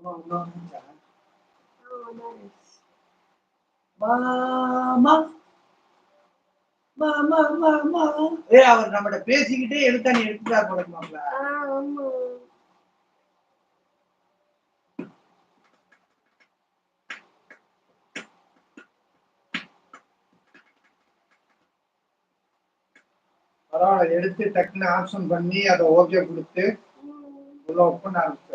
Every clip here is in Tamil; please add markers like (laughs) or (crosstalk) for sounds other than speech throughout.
ஆ, அம்மா இருந்துச்சு. மாமா மாமா மாமா ஏ அவர் நம்மகிட்ட பேசிக்கிட்டே எழுத்தாணி எடுத்துட்டா போலமாப்ல ஆ, ஆமா. பரவாயில்ல எடுத்து டக்குன்னு ஆப்ஷன் பண்ணி அதை ஓகே கொடுத்து. உள்ள ஓப்பன் ஆரம்பிச்சாரு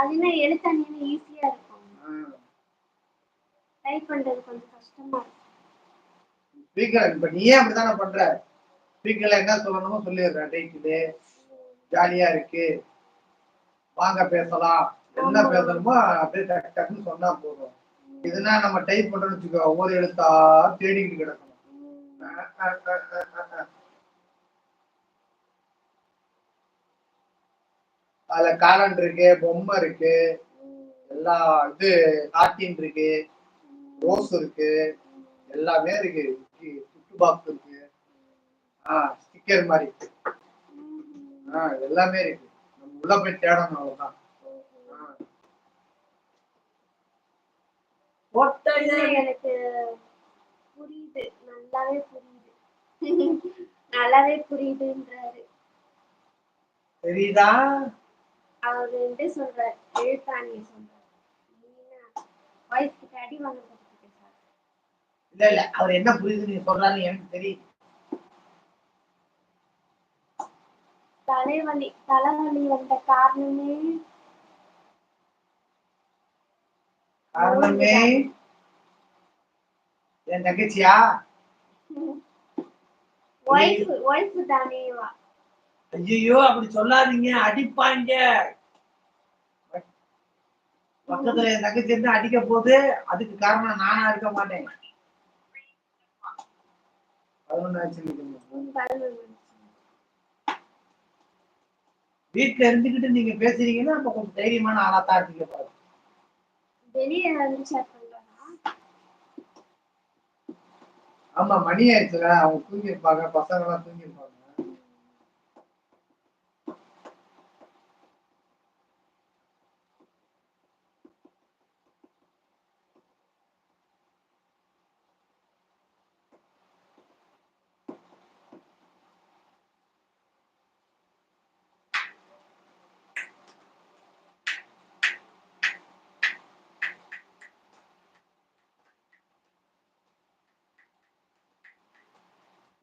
அதுனா எழுத்தாணின்னு ஈஸியா இருக்கும். டைப் பண்றது கொஞ்சம் கஷ்டமா இருக்கும். ஸ்பீக்கர் இப்ப நீயே அப்படித்தானே பண்ற? ஸ்பீக்கர்ல என்ன சொல்லணுமோ சொல்லிடுற டைட்டிலு ஜாலியா இருக்கு. வாங்க பேசலாம். என்ன. பேசணுமோ அப்படியே டக்கு டக்குன்னு சொன்னா போதும். இதுனா நம்ம டைப் பண்றோம்னு வச்சுக்கோ ஒவ்வொரு எழுத்தா தேடிக்கிட்டு கிடக்கணும். அதுல காலண்டர் இருக்கு பொம்மை இருக்கு. எல்லா இது கார்ட்டீன் இருக்கு ரோஸ் இருக்கு எல்லாமே இருக்கு. சுட்டு பாக்ஸ் இருக்கு. ஆ ஸ்டிக்கர் மாதிரி ம். ஆ எல்லாமே இருக்கு. நம்ம உள்ள போய் தேடணும் அவ்வளவுதான். எனக்கு புரியுது. நல்லாவே புரியுது. நல்லாவே புரியுதுன்றாரு. தெரியுதா? அவர் வந்து சொல்றாரு எழுத்தாணி சொல்றாரு கிட்ட அடி வாங்க சார் இல்ல இல்ல. அவர் என்ன புரியுது நீங்க சொல்றாரு எனக்கு தெரியும் தலைவலி தலைவலி வந்த காரணமே? காரணமே? என் தங்கச்சியா? (laughs) Wife wife தானேவா? ஐயோ அப்படி சொல்லாதீங்க அடிப்பாங்க. பக்கத்துல என் தங்கச்சி இருந்து அடிக்க போது அதுக்கு காரணம் நானா இருக்க மாட்டேன். வீட்டுல இருந்துகிட்டு நீங்க பேசுறீங்கன்னா அப்ப கொஞ்சம் தைரியமான ஆளா தான் இருக்கீங்க பாரு. வெளியே வந்து ஷேர் பண்றாரா ஆமா மணி ஆயிடுச்சுல. அவங்க தூங்கி இருப்பாங்க பசங்க எல்லாம் தூங்கி இருப்பாங்க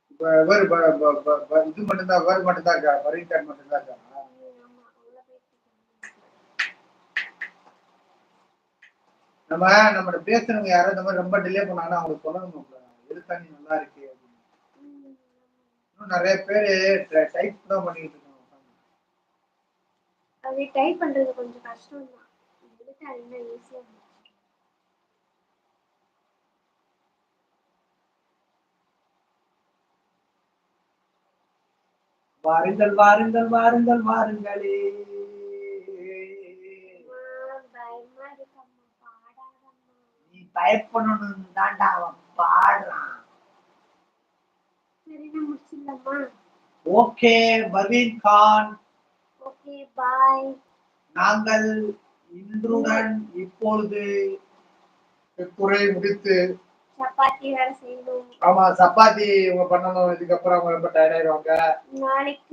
இப்ப இவர் இது மட்டும்தான் இவர் மட்டும்தான் இருக்கா? பரீட்டன் மட்டும்தான் இருக்கா? நம்ம நம்ம பேசுறவங்க யாரும் இந்த மாதிரி ரொம்ப டிலே பண்ணாங்கன்னா அவங்களுக்கு சொல்லணும்? எழுத்தாணி நல்லா இருக்கு அப்படின்னு. இன்னும் நிறைய பேரு டைப் தான் பண்ணிட்டு இருக்காங்க. அது டைப் பண்றது கொஞ்சம் கஷ்டம் தான் எழுத்தாணின்னா ஈஸியா வாருங்கள் வாருங்கள் வாருங்கள் வாருங்களே. நீ பயப்படணும் தாண்டா அவன் பாடுறான். Okay Parveen Khan. Okay bye. நாங்கள் இன்றுடன் இப்பொழுது குறை முடித்து சப்பாத்தி வேற செய்யணும். ஆமா சப்பாத்தி இவங்க பண்ணணும் இதுக்கப்புறம் அவங்க ரொம்ப டயர்ட் ஆயிடுவாங்க.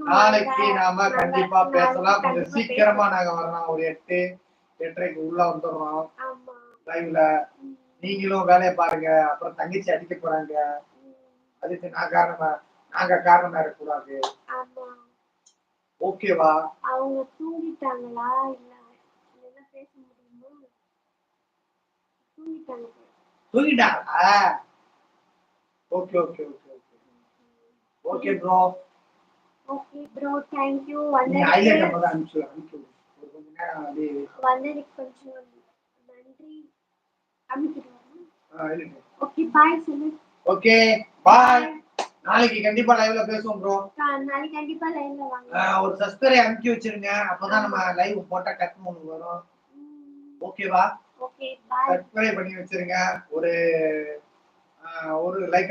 நாளைக்கு. நாம கண்டிப்பா பேசலாம். கொஞ்சம் சீக்கிரமா நாங்க வரலாம் ஒரு எட்டு எட்டரைக்கு உள்ள வந்துடுறோம். லைவ்ல நீங்களும் வேலையை பாருங்க. அப்புறம் தங்கச்சி அடிக்க போறாங்க. அதுக்கு நான் காரணமா நாங்க காரணமா இருக்கக்கூடாது. ஓகேவா அவங்க தூங்கிட்டாங்களா? இல்ல பேச முடியுமா? தூங்கிட்டாங்க. தூங்கிட்டாங்களா? Okay okay okay okay okay bro okay bro நீ ஹைலைட் வந்ததுக்கு நம்ம தான் அனுப்பிச்சு அனுப்பிச்சு. ஒரு கொஞ்ச நேரம் அப்படியே வந்ததுக்கு கொஞ்சம் நன்றி. ஹைலைட் ஓகே பாய் சொல்லு. ஓகே பாய் நாளைக்கு கண்டிப்பா லைவ்ல பேசுவோம் ப்ரோ நாளைக்கு கண்டிப்பா லைன்ல வாங்க. ஒரு சப்ஸ்கிரைப் அனுப்பிச்சு வச்சிருங்க. அப்பதான் நம்ம லைவ் போட்டா டக்குனு ஒன்று வரும். ஓகேவா சப்ஸ்கிரைப் பண்ணி வச்சிருங்க. ஒரு ஆஹ், ஒரு லைக்